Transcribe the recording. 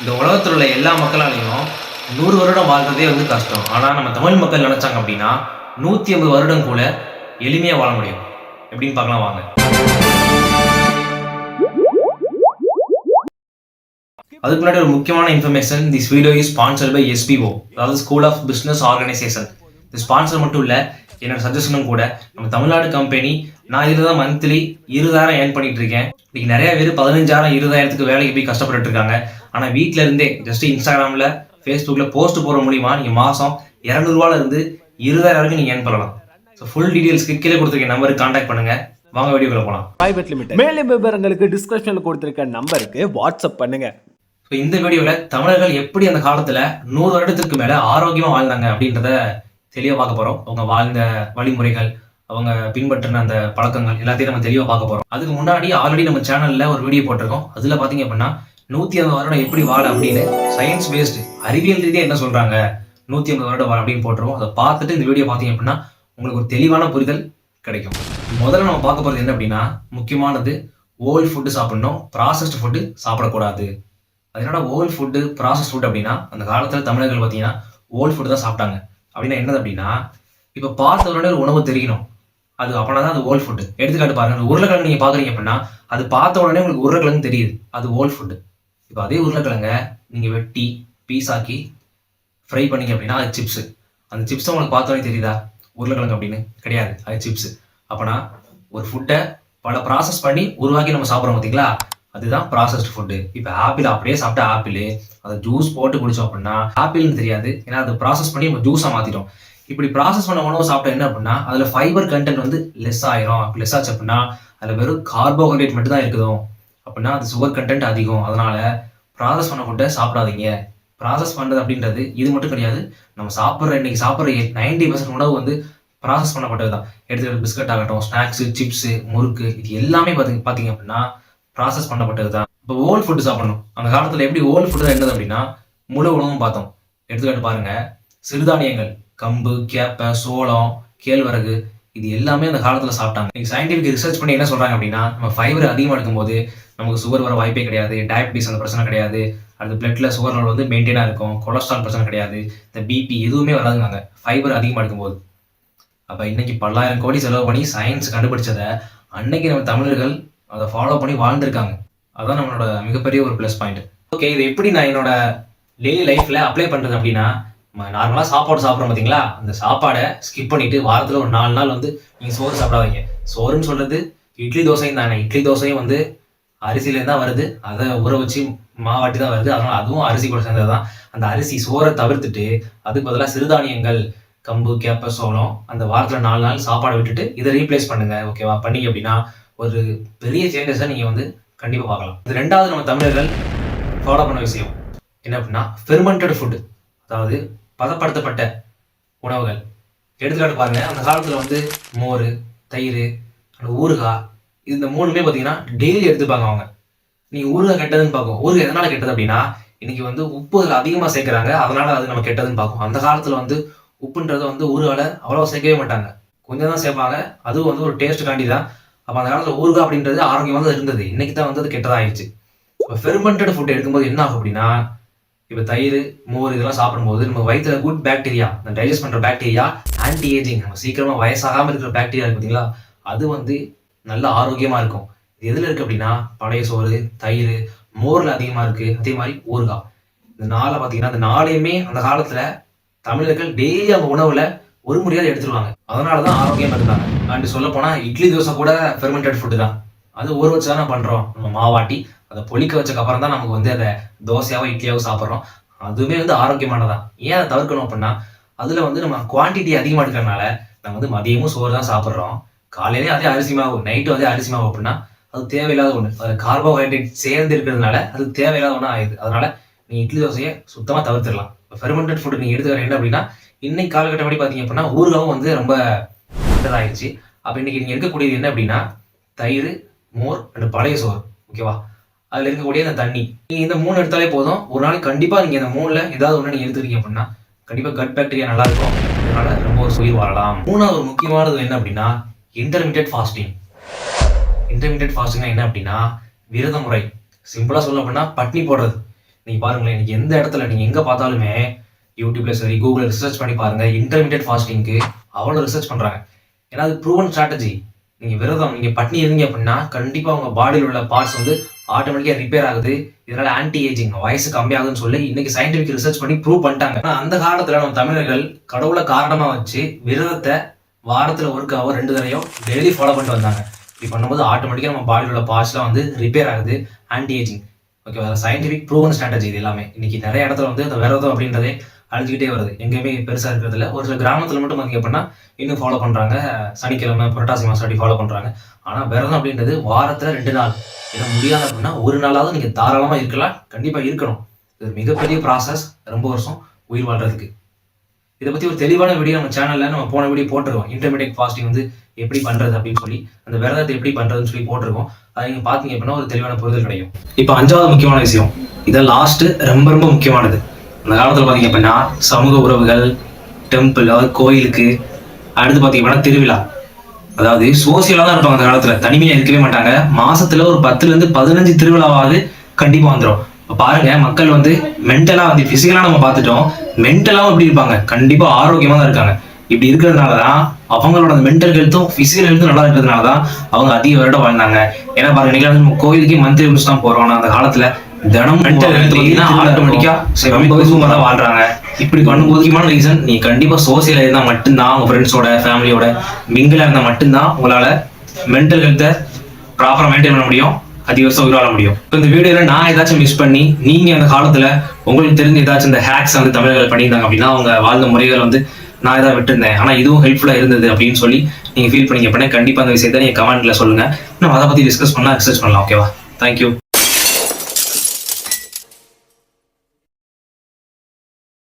இந்த உலகத்தில் உள்ள எல்லா மக்களாலையும் நூறு வருடம் வாழ்றதே வந்து கஷ்டம். ஆனால் நம்ம தமிழ் மக்கள் நினைச்சாங்க அப்படின்னா நூற்றி ஐம்பது வருடம் கூட எளிமையாக வாழ முடியும். எப்படின்னு பார்க்கலாம் வாங்க. அதுக்கு முன்னாடி ஒரு முக்கியமான information this video is sponsor by SBO அதாவது ஸ்கூல் ஆஃப் பிஸ்னஸ் ஆர்கனைசேஷன் இது ஸ்பான்சர் மட்டும் இல்லை என்னோட சஜஷனும் கூட நம்ம தமிழ்நாடு கம்பெனி நான் இதில் தான் மந்த்லி இருபதாயிரம் ஏர்ன் பண்ணிட்டு இருக்கேன். இன்னைக்கு நிறைய பேர் பதினஞ்சாயிரம் இருபதாயிரத்துக்கு வேலைக்கு போய் கஷ்டப்பட்டுட்டு இருக்காங்க. ஆனால் வீட்டில இருந்தே ஜஸ்ட் இன்ஸ்டாகிராமில் ஃபேஸ்புக்கில் போஸ்ட் போகிற மூலியமா நீங்கள் மாதம் இரநூறுவால இருந்து இருபதாயிரம் வரைக்கும் நீங்கள் ஏர்ன் பண்ணலாம். ஸோ ஃபுல் டீடைல்ஸ்க்கு கீழே கொடுத்துருக்க நம்பருக்கு கான்டாக்ட் பண்ணுங்க. வாங்க வீடியோக்குள்ள போகலாம் பிரைவேட் லிமிடெட் மேலும் விவரங்களுக்கு டிஸ்கிரிப்ஷன்ல கொடுத்திருக்க நம்பருக்கு வாட்ஸ்அப் பண்ணுங்க. ஸோ இந்த வீடியோவில் தமிழர்கள் எப்படி அந்த காலத்தில் நூறு வருடத்திற்கு மேலே ஆரோக்கியமாக வாழ்ந்தாங்க அப்படின்றத தெளிவாக பார்க்க போகிறோம் அவங்க வாழ்ந்த வழிமுறைகள் அவங்க பின்பற்றின அந்த பழக்கங்கள் எல்லாத்தையும் நம்ம தெளிவாக பார்க்க போகிறோம் அதுக்கு முன்னாடி ஆல்ரெடி நம்ம சேனலில் ஒரு வீடியோ போட்டிருக்கோம். அதில் பார்த்தீங்க அப்படின்னா நூற்றி ஐம்பது வருடம் எப்படி வாழ அப்படின்னு சயின்ஸ் பேஸ்டு அறிவியல் ரீதியாக என்ன சொல்கிறாங்க நூற்றி ஐம்பது வருடம் வாழ அப்படின்னு போட்டுருவோம். அதை பார்த்துட்டு இந்த வீடியோ பார்த்தீங்க அப்படின்னா உங்களுக்கு ஒரு தெளிவான புரிதல் கிடைக்கும். முதல்ல நம்ம பார்க்க போகிறது என்ன அப்படின்னா முக்கியமானது ஓல்ட் ஃபுட்டு சாப்பிடணும். ப்ராசஸ்டு ஃபுட்டு சாப்பிடக்கூடாது. அதனால ஓல்ட் ஃபுட்டு ப்ராசஸ் ஃபுட் அப்படின்னா அந்த காலத்தில் தமிழர்கள் பார்த்தீங்கன்னா ஓல்ட் ஃபுட்டு தான் சாப்பிட்டாங்க. அப்படின்னா என்னது அப்படின்னா இப்போ பார்த்த உடனே ஒரு உணவு தெரியணும். அது அப்படின்னா தான் அது ஓல்ட் ஃபுட்டு எடுத்துக்காட்டு பாருங்க உருளைக்கிழங்கு நீங்கள் பார்க்குறீங்க அப்படின்னா அது பார்த்த உடனே உங்களுக்கு உருளைக்கிழங்கு தெரியுது. அது ஓல்ட் ஃபுட்டு இப்போ அதே உருளைக்கிழங்க நீங்கள் வெட்டி பீஸ் ஆக்கி ஃப்ரை பண்ணீங்க அப்படின்னா அது சிப்ஸு அந்த சிப்ஸை உங்களுக்கு பார்த்தோன்னே தெரியுதா? உருளைக்கிழங்கு அப்படின்னு. கிடையாது. அது சிப்ஸு அப்போனா ஒரு ஃபுட்டை பல ப்ராசஸ் பண்ணி உருவாக்கி நம்ம சாப்பிட்றோம் பார்த்தீங்களா அதுதான் ப்ராசஸ்டு ஃபுட்டு இப்போ ஆப்பிள் அப்படியே சாப்பிட்டா ஆப்பிள் அதை ஜூஸ் போட்டு குடித்தோம் அப்படின்னா ஆப்பிள்னு தெரியாது. ஏன்னா அதை ப்ராசஸ் பண்ணி நம்ம ஜூஸாக மாற்றிட்டோம் இப்படி ப்ராசஸ் பண்ண உணவு சாப்பிட்டா என்ன அப்படின்னா அதில் ஃபைபர் கண்டென்ட் வந்து லெஸ் ஆயிரும். லெஸ் ஆச்சு அப்படின்னா அதில் வெறும் கார்போஹைட்ரேட் மட்டும் தான் இருக்குதும் அப்படின்னா அது சுகர் கண்டென்ட் அதிகம். அதனால ப்ராசஸ் பண்ண ஃபுட்டை சாப்பிடாதீங்க. ப்ராசஸ் பண்ணுறது அப்படின்றது இது மட்டும் கிடையாது. நம்ம சாப்பிட்ற இன்னைக்கு சாப்பிட்ற நைன்டி பர்சன்ட் உணவு வந்து ப்ராசஸ் பண்ணப்பட்டது தான். எடுத்துக்கிட்டு பிஸ்கட் ஆகட்டும் ஸ்நாக்ஸு சிப்ஸு முறுக்கு இது எல்லாமே பார்த்து பார்த்தீங்க அப்படின்னா ப்ராசஸ் பண்ணப்பட்டது தான். இப்போ ஓல் ஃபுட்டு சாப்பிடணும். அந்த காலத்தில் எப்படி ஓல்ட் ஃபுட்டு என்னது அப்படின்னா முழு உணவும் பார்த்தோம். எடுத்துக்காட்டு பாருங்க. சிறுதானியங்கள் கம்பு கேப்பை சோளம் கேழ்வரகு இது எல்லாமே அந்த காலத்தில் சாப்பிட்டாங்க. நீங்கள் சயின்டிஃபிக் ரிசர்ச் பண்ணி என்ன சொல்கிறாங்க அப்படின்னா நம்ம ஃபைபர் அதிகமாக எடுக்கும்போது நமக்கு சுகர் வர வாய்ப்பே கிடையாது டயபிட்டிஸ் அந்த பிரச்சனை கிடையாது அடுத்து பிளட்ல சுகர் லெவல் வந்து மெயின்டைனாக இருக்கும் கொலஸ்ட்ரால் பிரச்சனை கிடையாது இந்த பிபி எதுவுமே வராதுங்க ஃபைபர் அதிகமாக எடுக்கும்போது. அப்போ இன்னைக்கு பல்லாயிரம் கோடி செலவு பண்ணி சயின்ஸ் கண்டுபிடிச்சதை அன்னைக்கு நம்ம தமிழர்கள் அதை ஃபாலோ பண்ணி வாழ்ந்துருக்காங்க. அதுதான் நம்மளோட மிகப்பெரிய ஒரு ப்ளஸ் பாயிண்ட் ஓகே இது எப்படி நான் என்னோட டெய்லி லைஃப்பில் அப்ளை பண்ணுறது அப்படின்னா நம்ம நார்மலாக சாப்பாடு சாப்பிட்றோம் பார்த்தீங்களா அந்த சாப்பாடை ஸ்கிப் பண்ணிட்டு வாரத்தில் ஒரு நாலு நாள் வந்து நீங்கள் சோறு சாப்பிடாதீங்க சோறுன்னு சொல்கிறது இட்லி தோசையும் தானே இட்லி தோசையும் வந்து அரிசியிலேருந்து தான் வருது. அதை ஊற வச்சு மாவாட்டி தான் வருது. அதனால் அதுவும் அரிசி கூட சேர்ந்தது தான் அந்த அரிசி சோறை தவிர்த்துட்டு அதுக்கு பதிலாக சிறுதானியங்கள் கம்பு கேப்ப சோளம் அந்த வாரத்தில் நாலு நாள் சாப்பாடை விட்டுட்டு இதை ரீப்ளேஸ் பண்ணுங்க. ஓகேவா பண்ணி அப்படின்னா ஒரு பெரிய சேஞ்சஸை நீங்கள் வந்து கண்டிப்பாக பார்க்கலாம். இது ரெண்டாவது நம்ம தமிழர்கள் ஃபாலோ பண்ண விஷயம். என்ன அப்படின்னா ஃபெர்மெண்டட் ஃபுட்டு அதாவது பதப்படுத்தப்பட்ட உணவுகள். எடுத்துக்காட்டு பாருங்க அந்த காலத்தில் வந்து மோர் தயிர் ஊறுகாய் இந்த மூணுமே பார்த்தீங்கன்னா டெய்லி எடுத்துப்பாங்க அவங்க. நீங்கள் ஊறுகாய் கெட்டதுன்னு பார்க்கும். ஊறுகாய் எதனால் கெட்டது அப்படின்னா இன்னைக்கு வந்து உப்பு அதிகமாக சேர்க்குறாங்க அதனால அது நம்ம கெட்டதுன்னு பார்க்கும். அந்த காலத்தில் வந்து உப்புன்றதை வந்து ஊறுகாயில் அவ்வளோ சேர்க்கவே மாட்டாங்க. கொஞ்சம் தான் சேர்ப்பாங்க. அதுவும் வந்து ஒரு டேஸ்ட் காண்டி தான் அப்போ அந்த காலத்தில் ஊறுகாய் அப்படின்றது ஆரோக்கியமாக தான் இருந்தது. இன்னைக்கு தான் வந்து அது கெட்டதாகிடுச்சு இப்போ ஃபெர்மெண்டட் ஃபுட் எடுக்கும்போது என்ன ஆகும் அப்படின்னா இப்போ தயிர் மோர் இதெல்லாம் சாப்பிடும்போது நம்ம வயிற்றுல குட் பாக்டீரியா இந்த டைஜஸ்ட் பண்ணுற பாக்டீரியா ஆன்டி ஏஜிங் நம்ம சீக்கிரமாக வயசாகாமல் இருக்கிற பாக்டீரியா இருக்கு பார்த்தீங்களா அது வந்து நல்ல ஆரோக்கியமாக இருக்கும். இது எதில் இருக்குது அப்படின்னா பழைய சோறு தயிர் மோரில் அதிகமாக இருக்குது அதே மாதிரி ஊறுகாய். இந்த நாளை பார்த்தீங்கன்னா இந்த நாளையுமே அந்த காலத்தில் தமிழர்கள் டெய்லி அவங்க உணவில் ஒரு முறையாவது எடுத்துருவாங்க. அதனால தான் ஆரோக்கியமாக இருந்தாங்க அண்ட் சொல்ல போனால் இட்லி தோசை கூட ஃபெர்மெண்டட் ஃபுட்டு தான். அது ஊற வச்சு தானே பண்ணுறோம் நம்ம மாவாட்டி அதை பொழிக்க வச்சக்கு அப்புறம் தான் நமக்கு வந்து அதை தோசையாவோ இட்லியாவோ சாப்பிட்றோம். அதுவுமே வந்து ஆரோக்கியமானதான் ஏன் அதை தவிர்க்கணும் அப்படின்னா அதில் வந்து நம்ம குவான்டிட்டி அதிகமாக இருக்கிறனால நம்ம வந்து மதியமும் சோறு தான் சாப்பிட்றோம். காலையிலே அதே அரிசி மாவு நைட்டும் அதே அரிசி மாவு அப்படின்னா அது தேவையில்லாத ஒன்று அது கார்போஹைட்ரேட் சேர்ந்து இருக்கிறதுனால அது தேவையில்லாத ஒன்றா ஆயிடுது. அதனால நீ இட்லி தோசையை சுத்தமாக தவிர்த்துடலாம். இப்போ ஃபெர்மெண்டட் ஃபுட் நீங்கள் எடுத்துக்கிற என்ன அப்படின்னா இன்னைக்கு காலகட்டம் படி பார்த்தீங்க அப்படின்னா ஊறுகாவும் வந்து ரொம்ப இதாகிடுச்சு அப்போ இன்னைக்கு நீங்கள் எடுக்கக்கூடியது என்ன அப்படின்னா தயிர் மோர் அண்ட் பழைய சோறு ஓகேவா அதில் இருக்கக்கூடிய அந்த தண்ணி. நீங்கள் இந்த மூணு எடுத்தாலே போதும். ஒரு நாளைக்கு கண்டிப்பாக நீங்கள் இந்த மூணில் ஏதாவது ஒன்று நீங்கள் எடுத்துருக்கீங்க அப்படின்னா கண்டிப்பாக கட் பாக்டீரியா நல்லா இருக்கும். அதனால ரொம்ப ஒரு உயிர் வாழலாம். மூணாவது ஒரு முக்கியமானது என்ன அப்படின்னா இன்டர்மீடியட் ஃபாஸ்டிங் இன்டர்மீடியட் ஃபாஸ்டிங்னா என்ன அப்படின்னா விரத முறை. சிம்பிளாக சொல்ல அப்படின்னா பட்னி போடுறது. நீங்கள் பாருங்களேன் இன்றைக்கி எந்த இடத்துல நீங்கள் எங்கே பார்த்தாலுமே யூடியூப்ல சரி கூகுளில் ரிசர்ச் பண்ணி பாருங்கள் இன்டர்மீடியட் ஃபாஸ்டிங்க்கு அவ்வளோ ரிசர்ச் பண்ணுறாங்க ஏன்னா அது ப்ரூவன் ஸ்ட்ராட்டஜி நீங்கள் விரதம் நீங்கள் பட்னி இருந்தீங்க அப்படின்னா கண்டிப்பாக உங்கள் பாடியில் உள்ள பார்ட்ஸ் வந்து ஆட்டோமேட்டிக்காக ரிப்பேர் ஆகுது. இதனால ஆன்டி ஏஜிங் வயசு கம்மியாகுதுன்னு சொல்லி இன்னைக்கு சயின்டிபிக் ரிசர்ச் பண்ணி ப்ரூவ் பண்ணிட்டாங்க. ஆனால் அந்த காலத்தில் நம்ம தமிழர்கள் கடவுளை காரணமாக வச்சு விரதத்தை வாரத்துல ஒருக்காவோ ரெண்டு தடையும் டெய்லி ஃபாலோ பண்ணிட்டு வந்தாங்க. இப்படி பண்ணும்போது ஆட்டோமேட்டிக்காக நம்ம பாடியில் உள்ள பார்ட்ஸ்லாம் வந்து ரிப்பேர் ஆகுது ஆன்டி ஏஜிங் ஓகேவா சயின்டிஃபிக் ப்ரூவன் ஸ்ட்ராட்டஜி இது எல்லாமே. இன்னைக்கு நிறைய இடத்துல வந்து அந்த விரதம் அப்படின்றதே அழிஞ்சிக்கிட்டே வருது. எங்கேயுமே பெருசாக இருக்கிறதுல ஒரு சில கிராமத்தில் மட்டும் பார்த்தீங்க அப்படின்னா இன்னும் ஃபாலோ பண்ணுறாங்க சனிக்கிழமை புரட்டாசி மாதம் அப்படி ஃபாலோ பண்ணுறாங்க ஆனால் விரதம் அப்படின்றது வாரத்தில் ரெண்டு நாள். ஏன்னா முடியாது அப்படின்னா ஒரு நாளாவது நீங்கள் தாராளமாக இருக்கலாம். கண்டிப்பாக இருக்கணும். இது ஒரு மிகப்பெரிய ப்ராசஸ் ரொம்ப வருஷம் உயிர் வாழ்றதுக்கு. இதை பற்றி ஒரு தெளிவான வீடியோ நம்ம சேனலில் நம்ம போன வீடியோ போட்டிருக்கோம். இன்டர்மீடியட் ஃபாஸ்டிங் வந்து எப்படி பண்ணுறது அப்படின்னு சொல்லி அந்த விரதத்தை எப்படி பண்ணுறதுன்னு சொல்லி போட்டிருக்கோம். அதை நீங்கள் பார்த்தீங்க அப்படின்னா ஒரு தெளிவான புரிதல் கிடைக்கும். இப்போ அஞ்சாவது முக்கியமான விஷயம். இதை லாஸ்ட்டு ரொம்ப ரொம்ப முக்கியமானது. அந்த காலத்தில் பார்த்தீங்க அப்படின்னா சமூக உறவுகள் டெம்பிள் அதாவது கோயிலுக்கு அடுத்து பார்த்தீங்க அப்படின்னா திருவிழா. அதாவது சோசியலா தான் இருப்பாங்க அந்த காலத்துல. தனிமையாக இருக்கவே மாட்டாங்க. மாசத்துல ஒரு பத்துல இருந்து பதினஞ்சு திருவிழாவாவது கண்டிப்பாக வந்துடும் இப்போ பாருங்க மக்கள் வந்து மென்டலாக வந்து ஃபிசிக்கலாக நம்ம பார்த்துட்டோம் மென்டலாகவும் எப்படி இருப்பாங்க. கண்டிப்பாக ஆரோக்கியமாக தான் இருக்காங்க. இப்படி இருக்கிறதுனாலதான் அவங்களோட மென்டல் ஹெல்த்தும் ஃபிசிக்கல் ஹெல்த்தும் நல்லா இருக்கிறதுனாலதான் அவங்க அதிக வருடம் வாழ்ந்தாங்க. ஏன்னா பாருங்க இன்னைக்கு நம்ம கோயிலுக்கே மந்த்லி ஒன்ஸ் தான் போகிறோம் அந்த காலத்தில் தினம் மென்டல் ஹெல்த் பார்த்தீங்கன்னா ஆட்டோமேட்டிக்கா தான் வாழ்றாங்க. இப்படி பண்ணும்போது முக்கியமான ரீசன் நீ கண்டிப்பா சோசியலா இருந்தா மட்டும்தான் உங்க ஃப்ரெண்ட்ஸோட ஃபேமிலியோட மிங்கிளா இருந்தா மட்டும்தான் உங்களால மென்டல் ஹெல்த்தை ப்ராப்பரா மெயின்டைன் பண்ண முடியும். அதிக வருஷம் உயிர் வாழ முடியும். இப்போ இந்த வீடியோல நான் ஏதாச்சும் மிஸ் பண்ணி நீங்க அந்த காலத்துல உங்களுக்கு தெரிஞ்ச ஏதாச்சும் இந்த ஹேக்ஸ் வந்து தமிழர்கள் பண்ணியிருந்தாங்க அப்படின்னா அவங்க வாழ்ந்த முறைகள் வந்து நான் ஏதாவது விட்டுருந்தேன். ஆனா இதுவும் ஹெல்ப்ஃபுல்லா இருந்தது அப்படின்னு சொல்லி நீங்க ஃபீல் பண்ணீங்க அப்படின்னா கண்டிப்பா அந்த விஷயத்தை நீங்க கமெண்ட்ல சொல்லுங்க. நம்ம அதை பத்தி டிஸ்கஸ் பண்ணா ரிசர்ச் பண்ணலாம் ஓகேவா தேங்க்யூ